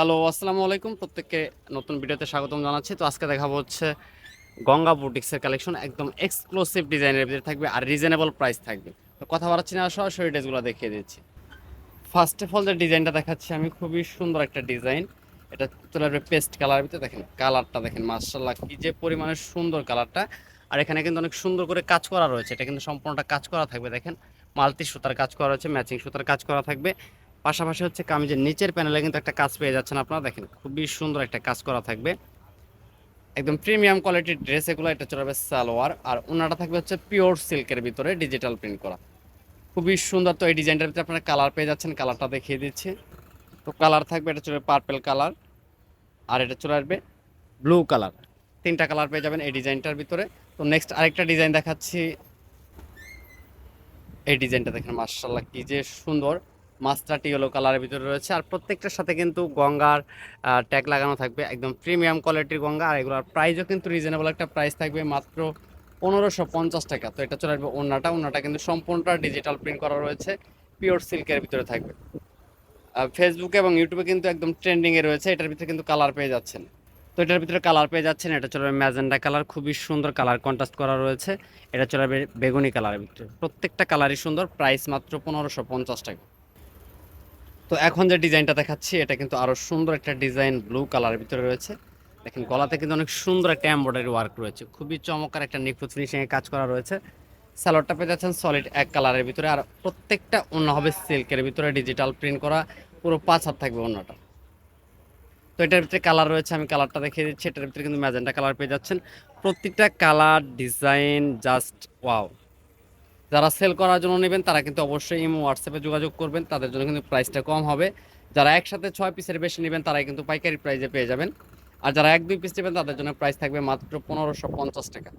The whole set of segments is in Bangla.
হ্যালো, আসসালামু আলাইকুম। প্রত্যেককে নতুন ভিডিওতে স্বাগতম জানাচ্ছি। তো আজকে দেখাবো হচ্ছে গঙ্গা বুটিক্সের কালেকশন একদম এক্সক্লুসিভ ডিজাইনের ভিতরে থাকবে আর রিজনেবল প্রাইস থাকবে। তো কথা বাড়াচ্ছি না, সরাসরি ড্রেসগুলো দেখিয়ে দিচ্ছি। ফার্স্ট অফ অল যে ডিজাইনটা দেখাচ্ছি আমি, খুবই সুন্দর একটা ডিজাইন এটা চলে আসবে পেস্ট কালার ভিতরে দেখেন কালারটা দেখেন মার্শাল্লাহ কি যে পরিমাণে সুন্দর কালারটা আর এখানে কিন্তু অনেক সুন্দর করে কাজ করা রয়েছে। এটা কিন্তু সম্পূর্ণটা কাজ করা থাকবে, দেখেন। মাল্টি সুতার কাজ করা রয়েছে ম্যাচিং সুতার কাজ করা থাকবে। পাশাপাশি হচ্ছে কামিজের নিচের প্যানেলে কিন্তু একটা কাজ পেয়ে যাচ্ছেন, আপনারা দেখেন, খুবই সুন্দর একটা কাজ করা থাকবে। একদম প্রিমিয়াম কোয়ালিটির ড্রেস এগুলো, এটা চলে সালোয়ার, আর ওনাটা থাকবে হচ্ছে পিওর সিল্কের ভিতরে ডিজিটাল প্রিন্ট করা। খুবই সুন্দর তো এই ডিজাইনটার ভিতরে আপনারা কালার পেয়ে যাচ্ছেন কালারটা দেখিয়ে দিচ্ছি। তো কালার থাকবে, এটা চলে পার্পেল কালার আর এটা চলে আসবে ব্লু কালার তিনটা কালার পেয়ে যাবেন এই ডিজাইনটার ভিতরে। তো নেক্সট আরেকটা ডিজাইন দেখাচ্ছি। এই ডিজাইনটা দেখেন মার্শাল্লাহ কি যে সুন্দর। মাস্টারটি ইয়েলো কালারের ভিতরে রয়েছে। আর প্রত্যেকটার সাথে কিন্তু গঙ্গার ট্যাগ লাগানো থাকবে। একদম প্রিমিয়াম কোয়ালিটির গঙ্গা। আর এগুলোর প্রাইসও কিন্তু রিজনেবল একটা প্রাইস থাকবে মাত্র পনেরোশো পঞ্চাশ টাকা। তো এটা চলে আসবে ওনাটা ওনাটা কিন্তু সম্পূর্ণটা ডিজিটাল প্রিন্ট করা রয়েছে। পিওর সিল্কের ভিতরে থাকবে। ফেসবুকে এবং ইউটিউবে কিন্তু একদম ট্রেন্ডিংয়ে রয়েছে। এটার ভিতরে কিন্তু কালার পেয়ে যাচ্ছেন। তো এটার ভিতরে কালার পেয়ে যাচ্ছেন। এটা চলে ম্যাজেন্ডা কালার খুবই সুন্দর কালার কন্ট্রাস্ট করা রয়েছে। এটা চলে বেগুনি কালারের ভিতরে। প্রত্যেকটা কালারই সুন্দর। প্রাইস মাত্র পনেরোশো পঞ্চাশ টাকা। তো এখন যে ডিজাইনটা দেখাচ্ছি, এটা কিন্তু আরও সুন্দর একটা ডিজাইন ব্লু কালারের ভিতরে রয়েছে। দেখেন, গলাতে কিন্তু অনেক সুন্দর একটা এমব্রয়ডারি ওয়ার্ক রয়েছে। খুবই চমৎকার একটা নিখুঁত ফিনিশিংয়ে কাজ করা রয়েছে। স্যালোডটা পেয়ে যাচ্ছেন সলিড এক কালারের ভিতরে, আর প্রত্যেকটা অন্য হবে সিল্কের ভিতরে ডিজিটাল প্রিন্ট করা, পুরো পাঁচ হাত থাকবে অন্যটা তো এটার ভিতরে কালার রয়েছে, আমি কালারটা দেখিয়ে দিচ্ছি। এটার ভিতরে কিন্তু ম্যাজেন্টা কালার পেয়ে যাচ্ছেন। প্রত্যেকটা কালার ডিজাইন জাস্ট ওয়াও যারা সেল করার জন্য নেবেন, তারা কিন্তু অবশ্যই ইমো হোয়াটসঅ্যাপে যোগাযোগ করবেন। তাদের জন্য কিন্তু প্রাইসটা কম হবে। যারা একসাথে ছয় পিসের বেশি নেবেন, তারাই কিন্তু পাইকারি প্রাইসে পেয়ে যাবেন। আর যারা এক, দুই পিস নেবেন, তাদের জন্য প্রাইস থাকবে মাত্র পনেরোশো পঞ্চাশ টাকা।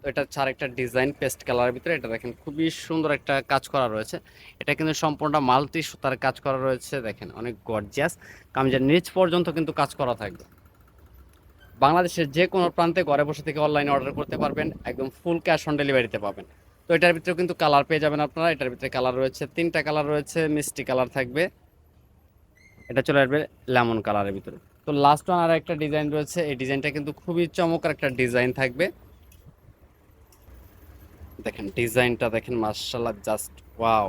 তো এটা ছাড় একটা ডিজাইন পেস্ট কালারের ভিতরে। এটা দেখেন, খুবই সুন্দর একটা কাজ করা রয়েছে। এটা কিন্তু সম্পূর্ণ মাল্টি সুতার কাজ করা রয়েছে। দেখেন, অনেক গর্জিয়াস কামিজের নিচ পর্যন্ত কিন্তু কাজ করা থাকবে। বাংলাদেশের যে কোনো প্রান্তে ঘরে বসে থেকে অনলাইনে অর্ডার করতে পারবেন। একদম ফুল ক্যাশ অন ডেলিভারিতে পাবেন। তো এটার ভিতরে কিন্তু কালার পেয়ে যাবেন আপনারা। এটার ভিতরে কালার রয়েছে, তিনটা কালার রয়েছে, মিষ্টি কালার থাকবে। এটা চলে আসবে লেমন কালারের ভিতরে। তো লাস্ট ওয়ান আর একটা ডিজাইন রয়েছে, এই ডিজাইনটা কিন্তু খুবই চমৎকার একটা ডিজাইন থাকবে। দেখেন ডিজাইনটা দেখেন মার্শাল্লাহ জাস্ট ওয়াও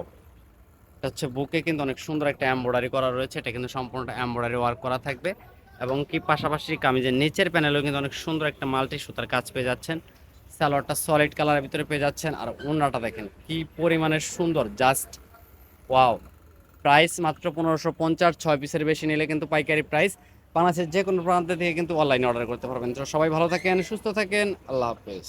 এটা হচ্ছে বুকে কিন্তু অনেক সুন্দর একটা এমব্রয়ডারি করা রয়েছে। এটা কিন্তু সম্পূর্ণটা এমব্রয়ডারি ওয়ার্ক করা থাকবে। এবং কি পাশাপাশি কামিজের নিচের প্যানেলেও কিন্তু অনেক সুন্দর একটা মাল্টি সুতার কাজ পেয়ে যাচ্ছেন। সালোয়ারটা সলিড কালারের ভিতরে পেয়ে যাচ্ছেন। আর ওনাটা দেখেন, কি পরিমাণে সুন্দর জাস্ট ওয়াও প্রাইস মাত্র পনেরোশো পঞ্চাশ, ছয় পিসের বেশি নিলে কিন্তু পাইকারি প্রাইস বাংলাদেশের যে কোনো প্রান্ত থেকে কিন্তু অনলাইনে অর্ডার করতে পারবেন। তো সবাই ভালো থাকেন, সুস্থ থাকেন, আল্লাহ হাফেজ।